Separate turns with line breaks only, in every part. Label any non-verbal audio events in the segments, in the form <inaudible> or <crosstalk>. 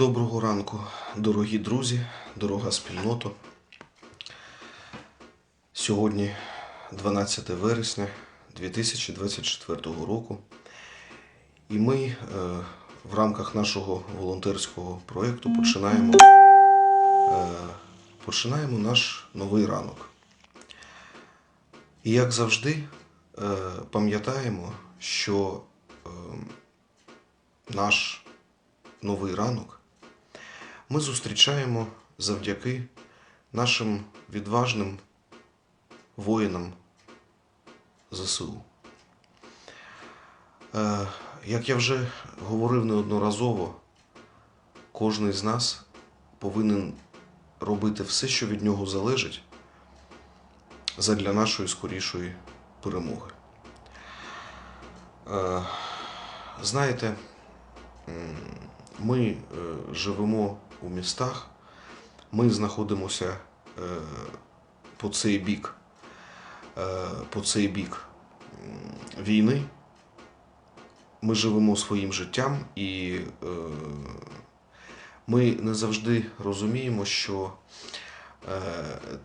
Доброго ранку, дорогі друзі, дорога спільнота. Сьогодні 12 вересня 2024 року. І ми е, в рамках нашого волонтерського проєкту починаємо, е, починаємо наш новий ранок. І як завжди, е, пам'ятаємо, що е, наш новий ранок ми зустрічаємо завдяки нашим відважним воїнам ЗСУ. Е, Як я вже говорив неодноразово, кожен з нас повинен робити все, що від нього залежить, задля нашої скорішої перемоги. Е, Знаєте, ми е, живемо у містах, ми знаходимося е, по цей бік, е, по цей бік війни. Ми живемо своїм життям і е, ми не завжди розуміємо, що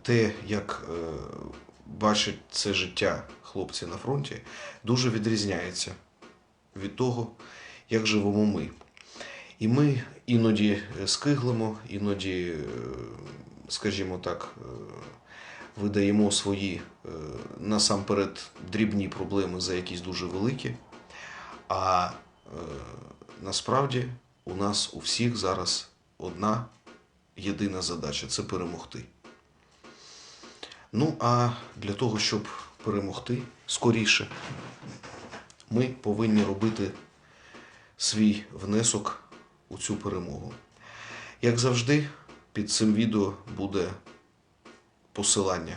те, як бачать це життя хлопці на фронті, дуже відрізняється від того, як живемо ми. І ми іноді скиглимо, іноді, е, скажімо так, е, видаємо свої е, насамперед дрібні проблеми за якісь дуже великі. А е, насправді у нас у всіх зараз одна єдина задача це перемогти. Ну а для того, щоб перемогти скоріше, ми повинні робити свій внесок у цю перемогу. Як завжди, під цим відео буде посилання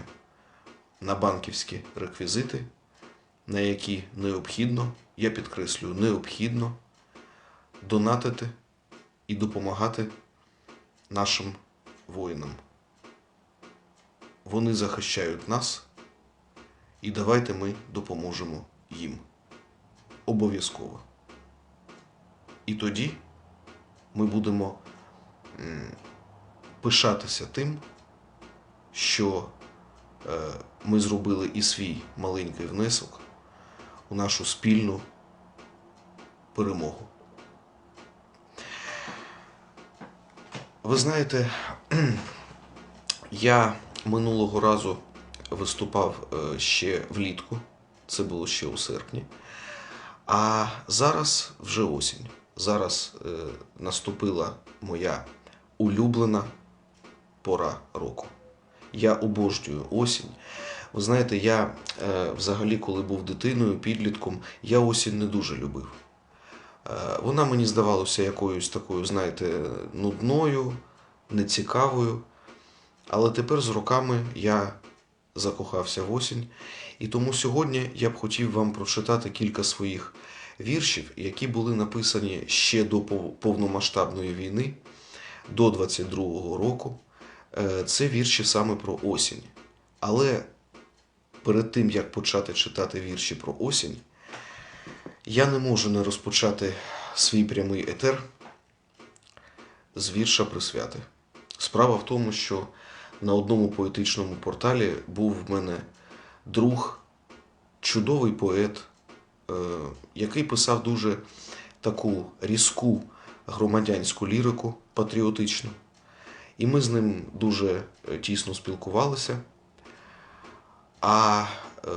на банківські реквізити, на які необхідно, я підкреслюю, необхідно донатити і допомагати нашим воїнам. Вони захищають нас, і давайте ми допоможемо їм. Обов'язково. І тоді ми будемо пишатися тим, що е, ми зробили і свій маленький внесок у нашу спільну перемогу. Ви знаєте, <clears throat> я минулого разу виступав е, ще влітку, це було ще у серпні. А зараз вже осінь. Зараз е, наступила моя улюблена пора року. Я обожнюю осінь. Ви знаєте, я е, взагалі, коли був дитиною, підлітком, я осінь не дуже любив. Е, вона мені здавалася якоюсь такою, знаєте, нудною, нецікавою. Але тепер з роками я закохався в осінь. І тому сьогодні я б хотів вам прочитати кілька своїх віршів, які були написані ще до повномасштабної війни, до 22-го року. Е, Це вірші саме про осінь. Але перед тим, як почати читати вірші про осінь, я не можу не розпочати свій прямий етер з вірша присвяти. Справа в тому, що на одному поетичному порталі був в мене друг, чудовий поет, який писав дуже таку різку громадянську лірику патріотичну. І ми з ним дуже е, тісно спілкувалися. А е,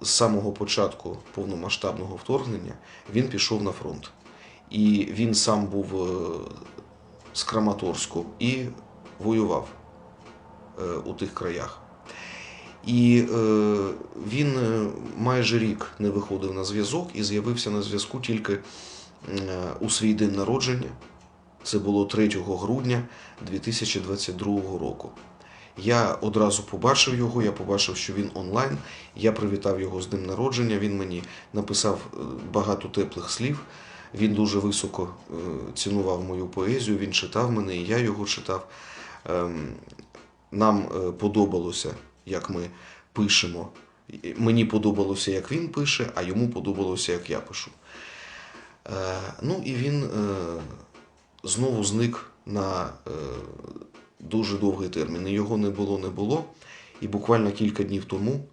з самого початку повномасштабного вторгнення він пішов на фронт. І він сам був е, з Краматорську і воював е, у тих краях. І е, він е, майже рік не виходив на зв'язок і з'явився на зв'язку тільки е, у свій день народження. Це було 3 грудня 2022 року. Я одразу побачив його, я побачив, що він онлайн. Я привітав його з днем народження. Він мені написав е, багато теплих слів. Він дуже високо цінував мою поезію, він читав мене, і я його читав. Ем, Нам подобалося, як ми пишемо. Мені подобалося, як він пише, а йому подобалося, як я пишу. Е, Ну і він е, знову зник на е, дуже довгий термін. Його не було, не було. І буквально кілька днів тому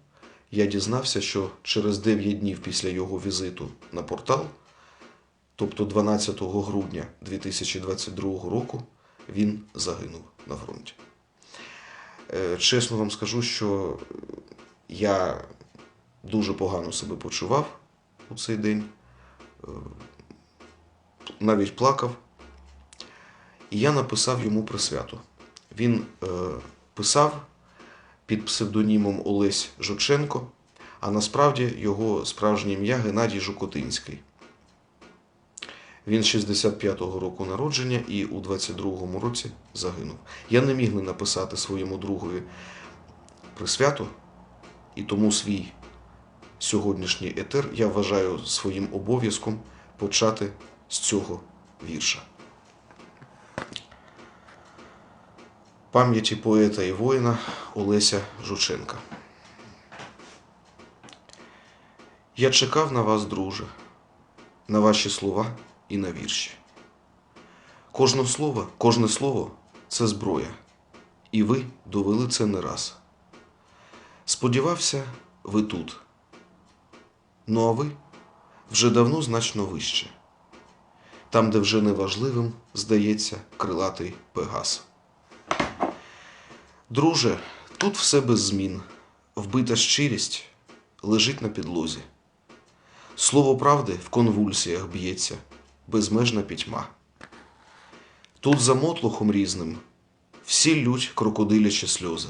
я дізнався, що через 9 днів після його візиту на портал, тобто 12 грудня 2022 року, він загинув на фронті. Е, Чесно вам скажу, що я дуже погано себе почував у цей день, Е, навіть плакав. І я написав йому присвяту. Він е, писав під псевдонімом Олесь Жученко, а насправді його справжнє ім'я Геннадій Жукотинський. Він 65-го року народження і у 22-му році загинув. Я не міг не написати своєму другові присвяту, і тому свій сьогоднішній етер я вважаю своїм обов'язком почати з цього вірша. Пам'яті поета і воїна Олеся Жученка. Я чекав на вас, друже, на ваші слова і на вірші. Кожне слово, кожне слово це зброя, і ви довели це не раз. Сподівався, ви тут. Ну а ви вже давно значно вище, там, де вже неважливим здається крилатий Пегас. Друже, тут все без змін, вбита щирість лежить на підлозі. Слово правди в конвульсіях б'ється, безмежна пітьма. Тут за мотлухом різним всі лють крокодилячі сльози,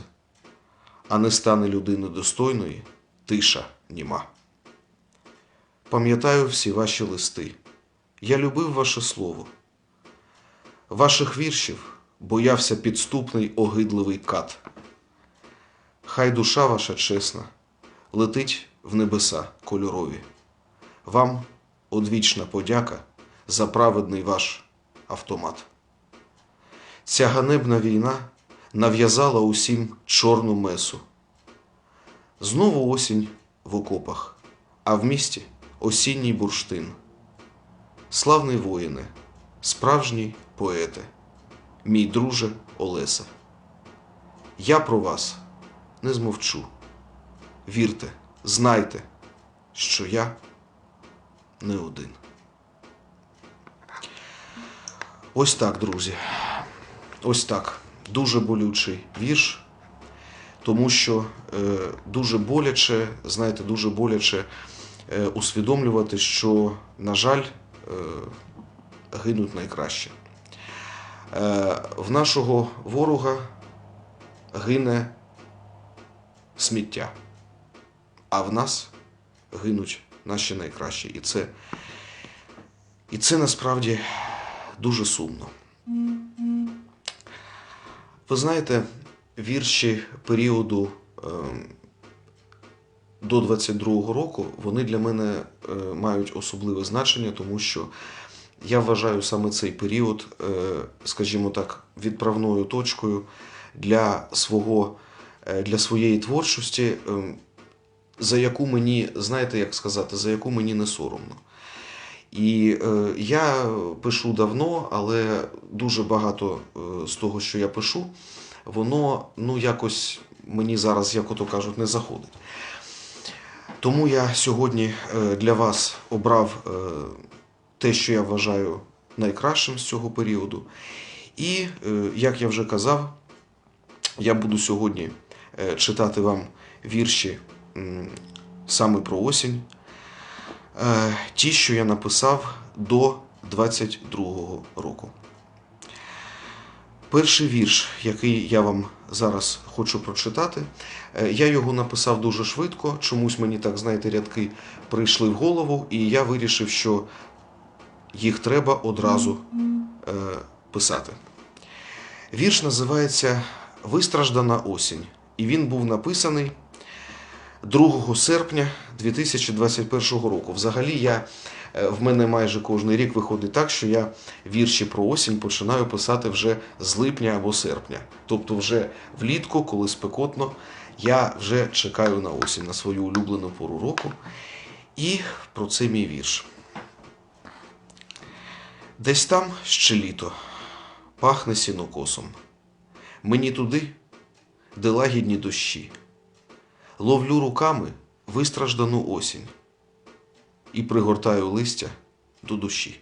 а не стане людини достойної тиша німа. Пам'ятаю всі ваші листи. Я любив ваше слово. Ваших віршів боявся підступний огидливий кат. Хай душа ваша чесна летить в небеса кольорові. Вам одвічна подяка за праведний ваш автомат. Ця ганебна війна нав'язала усім чорну месу. Знову осінь в окопах, а в місті осінній бурштин. Славний воїне, справжній поете, мій друже Олеса. Я про вас не змовчу. Вірте, знайте, що я не один. Ось так, друзі. Ось так. Дуже болючий вірш, тому що е, дуже боляче, знаєте, дуже боляче е, усвідомлювати, що, на жаль, е, гинуть найкраще. В нашого ворога гине сміття, а в нас гинуть наші найкращі. І це, і це насправді дуже сумно. Ви знаєте, вірші періоду ем, до 22-го року вони для мене е, мають особливе значення, тому що я вважаю саме цей період, е, скажімо так, відправною точкою для свого е, для своєї творчості, ем, за яку мені, знаєте, як сказати, за яку мені не соромно. І е, я пишу давно, але дуже багато е, з того, що я пишу, воно ну якось мені зараз, як ото кажуть, не заходить. Тому я сьогодні е, для вас обрав е, те, що я вважаю найкращим з цього періоду. І, як я вже казав, я буду сьогодні читати вам вірші саме про осінь. Е, ті, що я написав до 22-го року. Перший вірш, який я вам зараз хочу прочитати, е, я його написав дуже швидко. Чомусь мені так, знаєте, рядки прийшли в голову, і я вирішив, що їх треба одразу е, писати. Вірш називається Вистраждана осінь, і він був написаний 2 серпня 2021 року. Взагалі, я, е, в мене майже кожен рік виходить так, що я вірші про осінь починаю писати вже з липня або серпня. Тобто, вже влітку, коли спекотно, я вже чекаю на осінь, на свою улюблену пору року. І про це мій вірш. Десь там ще літо, пахне сінокосом. Мені туди, де лагідні дощі. Ловлю руками вистраждану осінь і пригортаю листя до душі.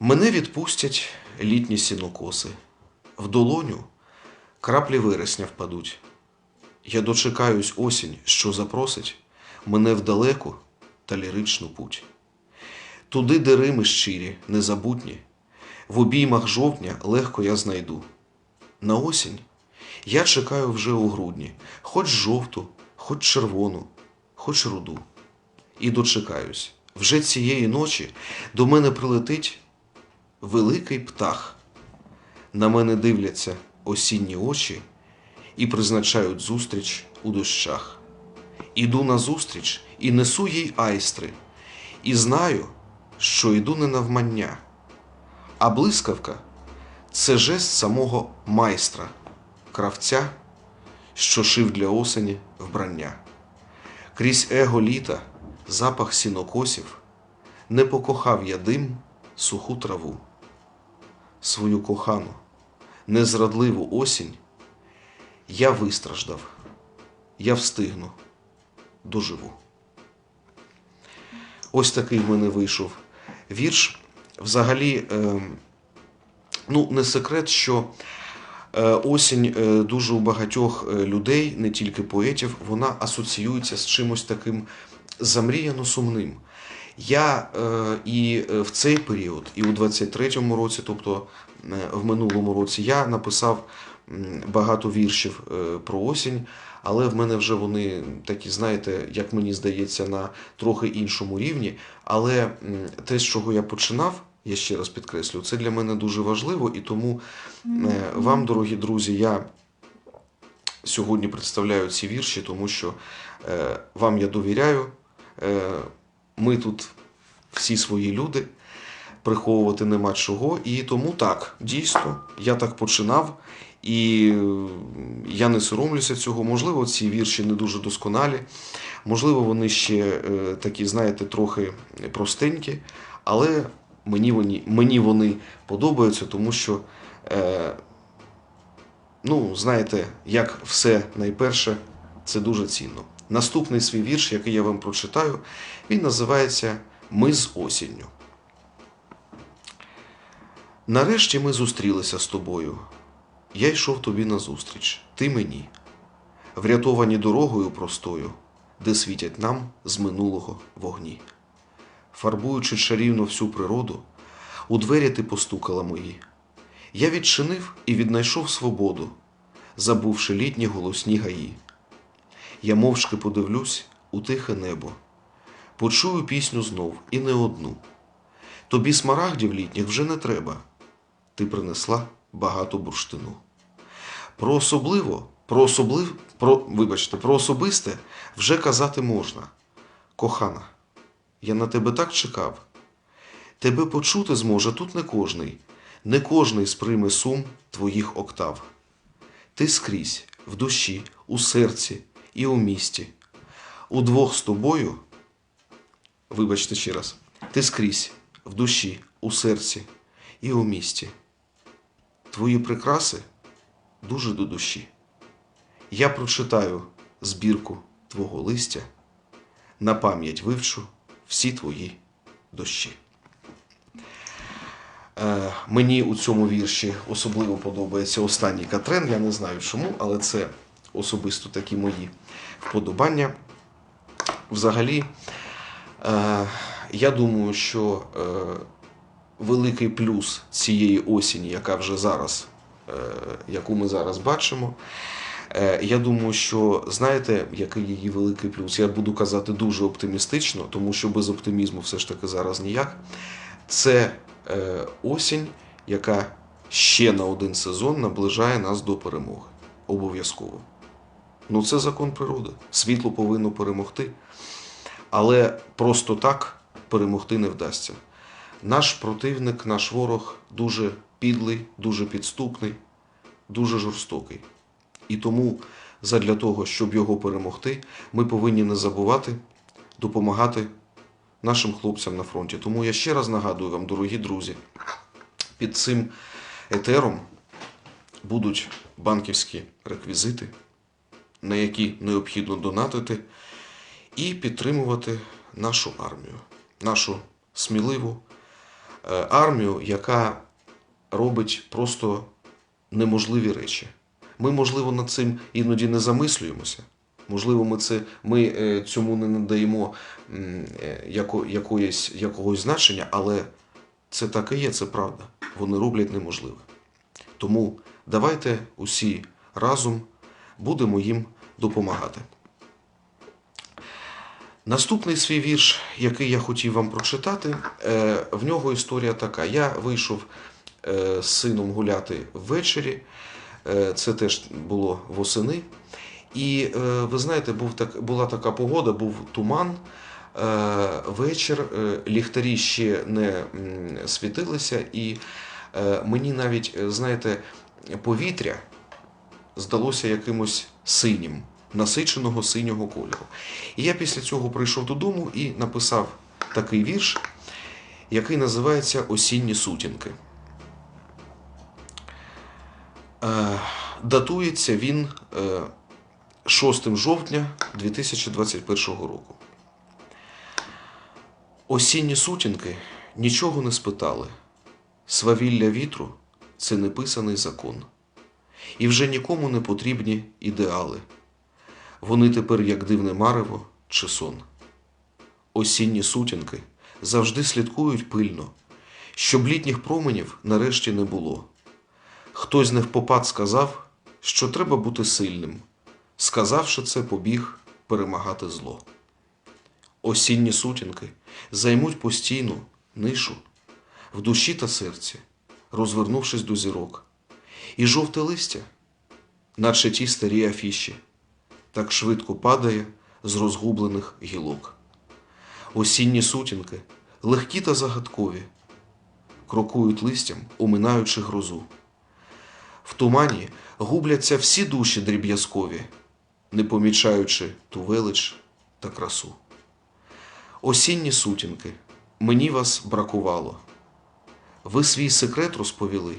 Мене відпустять літні сінокоси, в долоню краплі вересня впадуть. Я дочекаюсь осінь, що запросить мене в далеку та ліричну путь. Туди, де рими щирі, незабутні, в обіймах жовтня легко я знайду. На осінь я чекаю вже у грудні, хоч жовту, хоч червону, хоч руду. І дочекаюсь, вже цієї ночі до мене прилетить великий птах. На мене дивляться осінні очі і призначають зустріч у дощах. Іду на зустріч і несу їй айстри, і знаю, що йду не навмання. А блискавка це жест самого майстра, кравця, що шив для осені вбрання. Крізь его літа, запах сінокосів, не покохав я дим, суху траву. Свою кохану, незрадливу осінь я вистраждав, я встигну, доживу. Ось такий в мене вийшов вірш. Взагалі, е, ну, не секрет, що осінь е, дуже у багатьох е, людей, не тільки поетів, вона асоціюється з чимось таким замріяно сумним. Я е, і е, в цей період, і у 23-му році, тобто е, в минулому році, я написав багато віршів е, про осінь, але в мене вже вони такі, знаєте, як мені здається, на трохи іншому рівні. Але те, з чого я починав, я ще раз підкреслю, це для мене дуже важливо, і тому е, вам, дорогі друзі, я сьогодні представляю ці вірші, тому що е, вам я довіряю. Е, ми тут всі свої люди, приховувати нема чого. І тому так, дійсно, я так починав, і я не соромлюся цього. Можливо, ці вірші не дуже досконалі, можливо, вони ще такі, знаєте, трохи простенькі, але мені вони, мені вони подобаються, тому що. Е, Ну, знаєте, як все найперше, це дуже цінно. Наступний свій вірш, який я вам прочитаю, він називається Ми з осінню. Нарешті ми зустрілися з тобою. Я йшов тобі назустріч, ти мені, врятовані дорогою простою, де світять нам з минулого вогні. Фарбуючи чарівно всю природу, у двері ти постукала мої. Я відчинив і віднайшов свободу, забувши літні голосні гаї. Я мовчки подивлюсь у тихе небо, почую пісню знов і не одну. Тобі смарагдів літніх вже не треба. Ти принесла багато бурштину. Про особливо, про особлив, про, вибачте, про особисте вже казати можна. Кохана, я на тебе так чекав. Тебе почути зможе тут не кожний, не кожний сприйме сум твоїх октав. Ти скрізь, в душі, у серці і у місті. Удвох з тобою, вибачте ще раз, ти скрізь, в душі, у серці і у місті. Твої прикраси дуже до душі. Я прочитаю збірку твого листя, на пам'ять вивчу всі твої дощі. Е, мені у цьому вірші особливо подобається останній Катрен. Я не знаю чому, але це особисто такі мої вподобання. Взагалі, е, я думаю, що е, великий плюс цієї осені, яка вже зараз, яку ми зараз бачимо. Е, Я думаю, що знаєте, який її великий плюс? Я буду казати дуже оптимістично, тому що без оптимізму все ж таки зараз ніяк. Це е, осінь, яка ще на один сезон наближає нас до перемоги. Обов'язково. Ну, це закон природи. Світло повинно перемогти. Але просто так перемогти не вдасться. Наш противник, наш ворог дуже підлий, дуже підступний, дуже жорстокий. І тому, задля того, щоб його перемогти, ми повинні не забувати допомагати нашим хлопцям на фронті. Тому я ще раз нагадую вам, дорогі друзі, під цим етером будуть банківські реквізити, на які необхідно донатити, і підтримувати нашу армію, нашу сміливу е, армію, яка робить просто неможливі речі. Ми, можливо, над цим іноді не замислюємося. Можливо, ми, це, ми е, цьому не надаємо е, яко, якоїсь, якогось значення, але це так і є, це правда. Вони роблять неможливе. Тому давайте усі разом будемо їм допомагати. Наступний свій вірш, який я хотів вам прочитати, е, в нього історія така. Я вийшов з сином гуляти ввечері, це теж було восени. І е, ви знаєте, був так, була така погода, був туман. Е, вечір, е, ліхтарі ще не світилися, і е, мені навіть, е, знаєте, повітря здалося якимось синім, насиченого синього кольору. І я після цього прийшов додому і написав такий вірш, який називається Осінні сутінки. Е, Датується він е, 6 жовтня 2021 року. Осінні сутінки нічого не спитали. Свавілля вітру це неписаний закон. І вже нікому не потрібні ідеали. Вони тепер як дивне марево чи сон. Осінні сутінки завжди слідкують пильно, щоб літніх променів нарешті не було. Хтось невпопад сказав, що треба бути сильним. Сказавши це, побіг перемагати зло. Осінні сутінки займуть постійну нишу в душі та серці, розвернувшись до зірок. І жовте листя, наче ті старі афіші, так швидко падає з розгублених гілок. Осінні сутінки, легкі та загадкові, крокують листям, оминаючи грозу. В тумані губляться всі душі дріб'язкові, не помічаючи ту велич та красу. Осінні сутінки, мені вас бракувало. Ви свій секрет розповіли,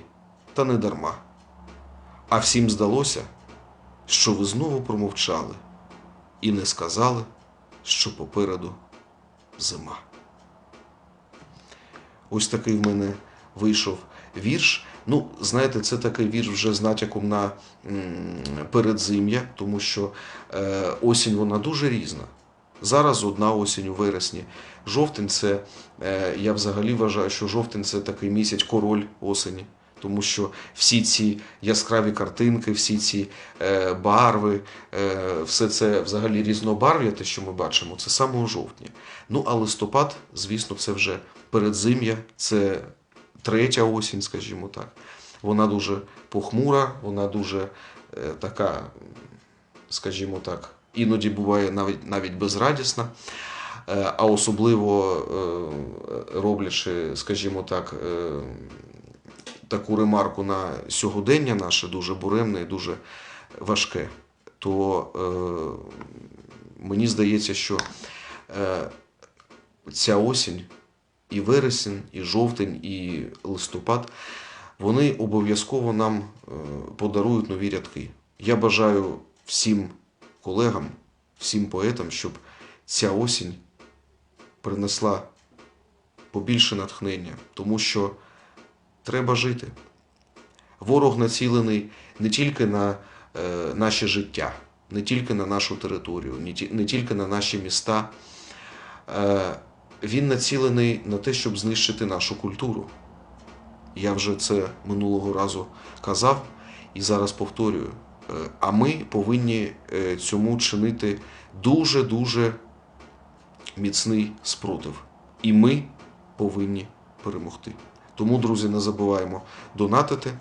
та не дарма. А всім здалося, що ви знову промовчали і не сказали, що попереду зима. Ось такий в мене вийшов вірш. Ну, знаєте, це такий вірш вже з натяком на передзим'я, тому що е, осінь вона дуже різна. Зараз одна осінь у вересні. Жовтень це, е, я взагалі вважаю, що жовтень це такий місяць король осені. Тому що всі ці яскраві картинки, всі ці е, барви, е, все це взагалі різнобарв'я, те, що ми бачимо, це саме у жовтні. Ну а листопад, звісно, це вже передзим'я, це третя осінь, скажімо так. Вона дуже похмура, вона дуже е, така, скажімо так, іноді буває навіть, навіть безрадісна. Е, А особливо е, роблячи, скажімо так, таку ремарку на сьогодення наше дуже буремне і дуже важке, то мені здається, що ця осінь, і вересень, і жовтень, і листопад, вони обов'язково нам е, подарують нові рядки. Я бажаю всім колегам, всім поетам, щоб ця осінь принесла побільше натхнення, тому що треба жити. Ворог націлений не тільки на е, наше життя, не тільки на нашу територію, не, ті, не тільки на наші міста. Він націлений на те, щоб знищити нашу культуру. Я вже це минулого разу казав і зараз повторюю. Е, А ми повинні е, цьому чинити дуже-дуже міцний спротив. І ми повинні перемогти. Тому, друзі, не забуваємо донатити.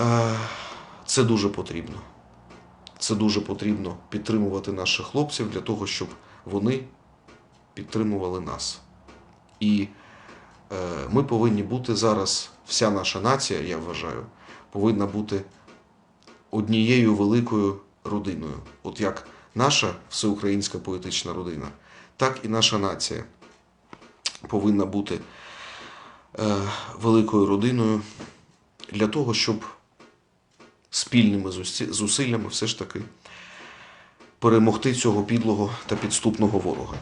Е, Це дуже потрібно. Це дуже потрібно підтримувати наших хлопців для того, щоб вони підтримували нас. І е, ми повинні бути зараз, вся наша нація, я вважаю, повинна бути однією великою родиною. От як наша всеукраїнська поетична родина, так і наша нація повинна бути е, великою родиною, для того, щоб спільними зусиллями все ж таки перемогти цього підлого та підступного ворога.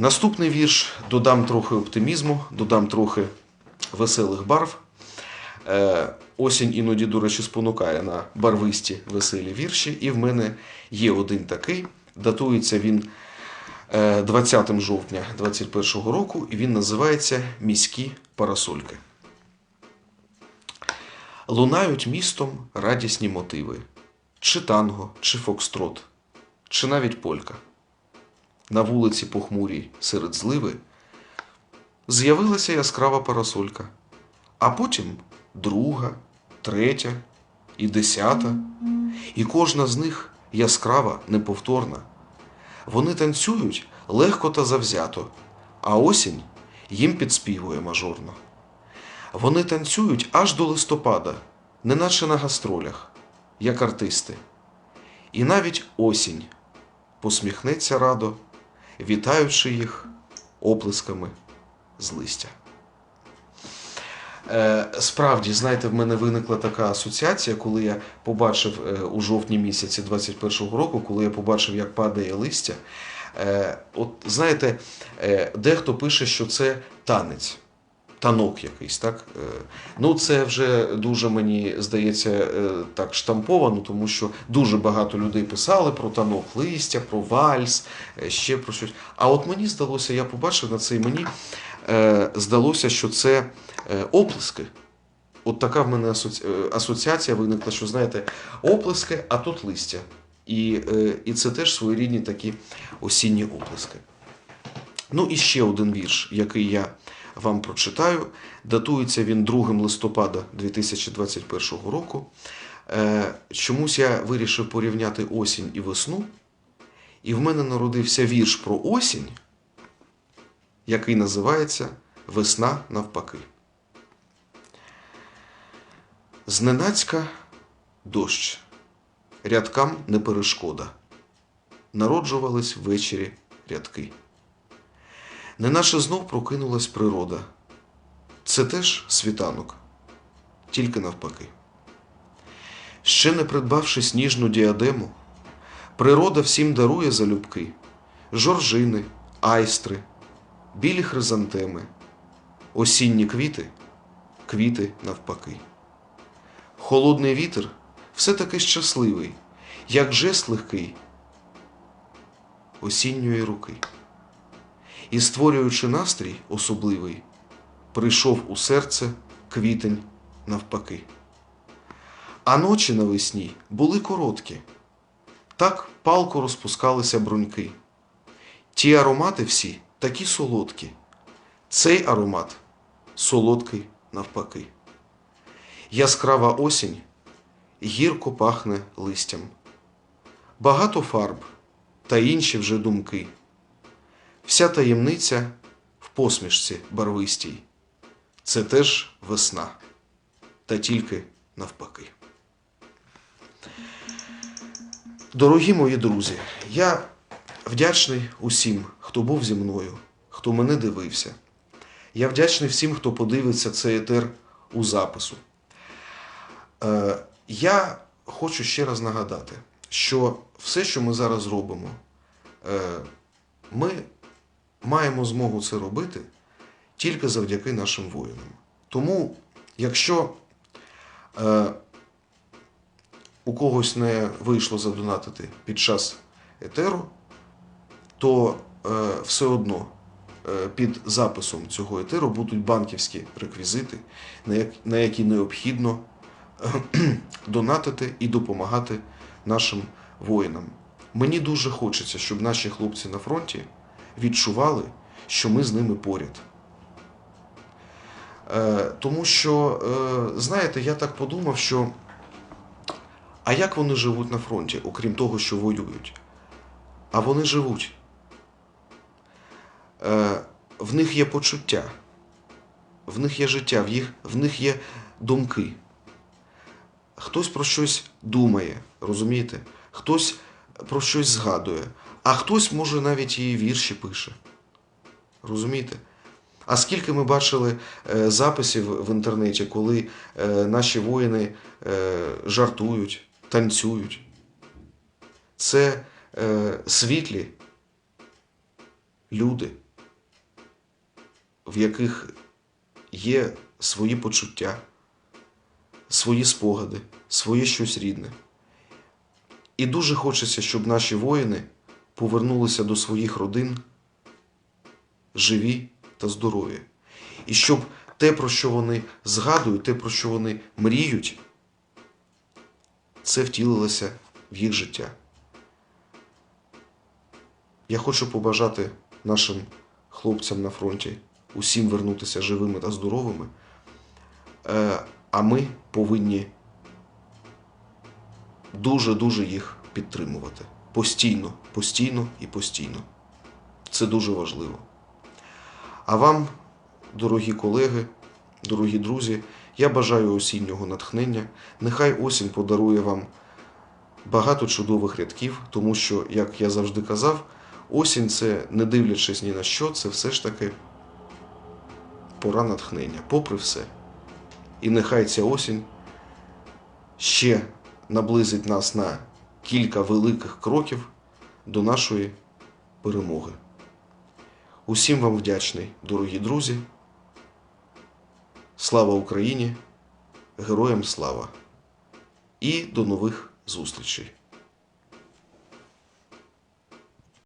Наступний вірш додам трохи оптимізму, додам трохи веселих барв. Е, осінь іноді, до речі, спонукає на барвисті веселі вірші. І в мене є один такий. Датується він е, 20 жовтня 2021 року, і він називається Міські парасольки. Лунають містом радісні мотиви, чи танго, чи фокстрот, чи навіть полька. На вулиці похмурій серед зливи з'явилася яскрава парасолька, а потім друга, третя і десята, і кожна з них яскрава, неповторна. Вони танцюють легко та завзято, а осінь їм підспівує мажорно. Вони танцюють аж до листопада, неначе на гастролях, як артисти. І навіть осінь посміхнеться радо, вітаючи їх оплесками з листя. Е, Справді, знаєте, в мене виникла така асоціація, коли я побачив е, у жовтні місяці 21-го року, коли я побачив, як падає листя. Е, От знаєте, дехто пише, що це танець. Танок якийсь, так? Е, Ну, це вже дуже мені здається е, так штамповано, тому що дуже багато людей писали про танок листя, про вальс, е, ще про щось. А от мені здалося, я побачив на це, і мені здалося, що це оплески. От така в мене асоціація виникла, що знаєте, оплески, а тут листя. І, і це теж своєрідні такі осінні оплески. Ну і ще один вірш, який я вам прочитаю. Датується він 2 листопада 2021 року. Е, Чомусь я вирішив порівняти осінь і весну. І в мене народився вірш про осінь, який називається Весна навпаки. Зненацька дощ, рядкам не перешкода. Народжувались ввечері рядки. Неначе знов прокинулась природа. Це теж світанок, тільки навпаки. Ще не придбавши сніжну діадему, природа всім дарує залюбки жоржини, айстри, білі хризантеми, осінні квіти, квіти навпаки. Холодний вітер все таки щасливий, як жест легкий осінньої руки. І, створюючи настрій особливий, прийшов у серце квітень навпаки. А ночі навесні були короткі, так палко розпускалися бруньки. Ті аромати всі такі солодкі. Цей аромат солодкий навпаки. Яскрава осінь гірко пахне листям. Багато фарб та інші вже думки. Вся таємниця в посмішці барвистій. Це теж весна, та тільки навпаки. Дорогі мої друзі, я вдячний усім, хто був зі мною, хто мене дивився. Я вдячний всім, хто подивиться цей етер у запису. Е, я хочу ще раз нагадати, що все, що ми зараз робимо, е, ми маємо змогу це робити тільки завдяки нашим воїнам. Тому, якщо е, у когось не вийшло задонатити під час етеру, то е, все одно е, під записом цього етеру будуть банківські реквізити, на, як, на які необхідно <clears throat> донатити і допомагати нашим воїнам. Мені дуже хочеться, щоб наші хлопці на фронті відчували, що ми з ними поряд. Е, тому що, е, знаєте, я так подумав, що а як вони живуть на фронті, окрім того, що воюють? А вони живуть. Е, в них є почуття, в них є життя, в, їх, в них є думки. Хтось про щось думає, розумієте? Хтось про щось згадує, а хтось, може, навіть і вірші пише. Розумієте? А скільки ми бачили е, записів в інтернеті, коли е, наші воїни е, жартують, танцюють. Це світлі люди, в яких є свої почуття, свої спогади, своє щось рідне. І дуже хочеться, щоб наші воїни повернулися до своїх родин живі та здорові. І щоб те, про що вони згадують, те, про що вони мріють, це втілилося в їх життя. Я хочу побажати нашим хлопцям на фронті усім вернутися живими та здоровими. Е, А ми повинні дуже-дуже їх підтримувати. Постійно, постійно і постійно. Це дуже важливо. А вам, дорогі колеги, дорогі друзі, я бажаю осіннього натхнення. Нехай осінь подарує вам багато чудових рядків, тому що, як я завжди казав, осінь це, не дивлячись ні на що, це все ж таки пора натхнення, попри все. І нехай ця осінь ще наблизить нас на кілька великих кроків до нашої перемоги. Усім вам вдячний, дорогі друзі. Слава Україні! Героям слава! І до нових зустрічей!